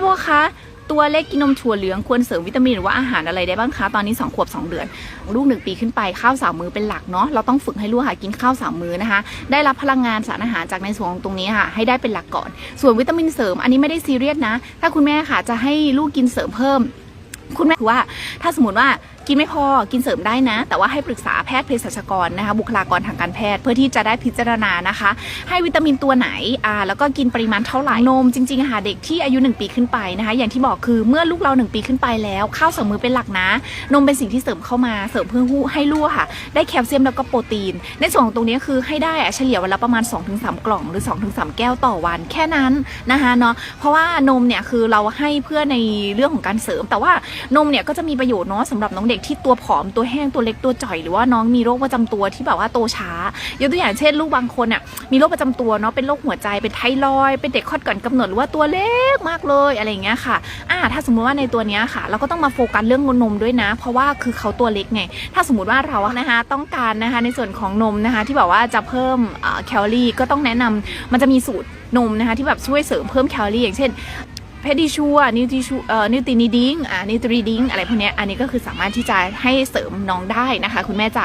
โบคะตัวเล็กกินนมถั่วเหลืองควรเสริมวิตามินหรือว่าอาหารอะไรได้บ้างคะตอนนี้ 2 ขวบ 2 เดือน ลูกหนึ่งปีขึ้นไปข้าวสามมื้อเป็นหลักเนาะเราต้องฝึกให้ลูกหากินข้าวสามมื้อนะคะ ได้รับพลังงานสารอาหารจากในส่วนของตรงนี้ค่ะ ให้ได้เป็นหลักก่อน ส่วนวิตามินเสริมอันนี้ไม่ได้ซีเรียสนะ ถ้าคุณแม่ค่ะจะให้ลูกกินเสริมเพิ่ม คุณแม่คือว่าถ้าสมมติว่ากินไม่พอกินเสริมได้นะ แต่ว่าให้ปรึกษาแพทย์เภสัชกรนะคะ บุคลากรทางการแพทย์เพื่อที่จะได้พิจารณานะคะ ให้วิตามินตัวไหนอ่าแล้วก็กินปริมาณเท่าไหร่นมจริงๆค่ะเด็กที่อายุ 1 ปีขึ้นไปนะคะ อย่างที่บอกคือเมื่อลูกเรา 1 ปีขึ้นไปแล้วข้าวสองมือเป็นหลักนะ นมเป็นสิ่งที่เสริมเข้ามาเสริมเพื่อให้ลูกค่ะ ได้แคลเซียมแล้วก็โปรตีน ในส่วนของตรงนี้คือให้ได้อะเฉลี่ยวันละประมาณ 2-3 กล่อง หรือ 2-3 แก้วต่อวันแค่นั้นนะคะเนาะเพราะว่านมเนี่ยคือเราให้เพื่อในเรื่องของการเสริม แต่ว่านมเนี่ยก็จะมีประโยชน์เนาะสำหรับน้องเด็กที่ตัวผอมตัวแห้งตัวเล็กตัวจ่อยหรือว่าน้องมีโรคประจำตัวที่แบบว่าโตช้ายกตัวอย่างเช่น ลูกบางคนอะมีโรคประจำตัวเนาะเป็นโรคหัวใจเป็นไทรอยเป็นเด็กคลอดก่อนกำหนดหรือว่าตัวเล็กมากเลยอะไรอย่างเงี้ยค่ะอ่าถ้าสมมุติว่าในตัวเนี้ยค่ะ เราก็ต้องมาโฟกัสเรื่องนมด้วยนะ เพราะว่าคือเขาตัวเล็กไงถ้าสมมติว่าเราอะนะคะต้องการนะคะในส่วนของนมนะคะที่แบบว่าจะเพิ่มแคลอรี่ก็ต้องแนะนำมันจะมีสูตรนมนะคะที่แบบช่วยเสริมเพิ่มแคลอรี่อย่างเช่น เพดิชัวนิวติชูเอ่อนิวตินีดิงอ่านิวตรีดิงอะไรพวกนี้อันนี้ก็คือสามารถที่จะให้เสริมน้องได้นะคะ คุณแม่จ๋า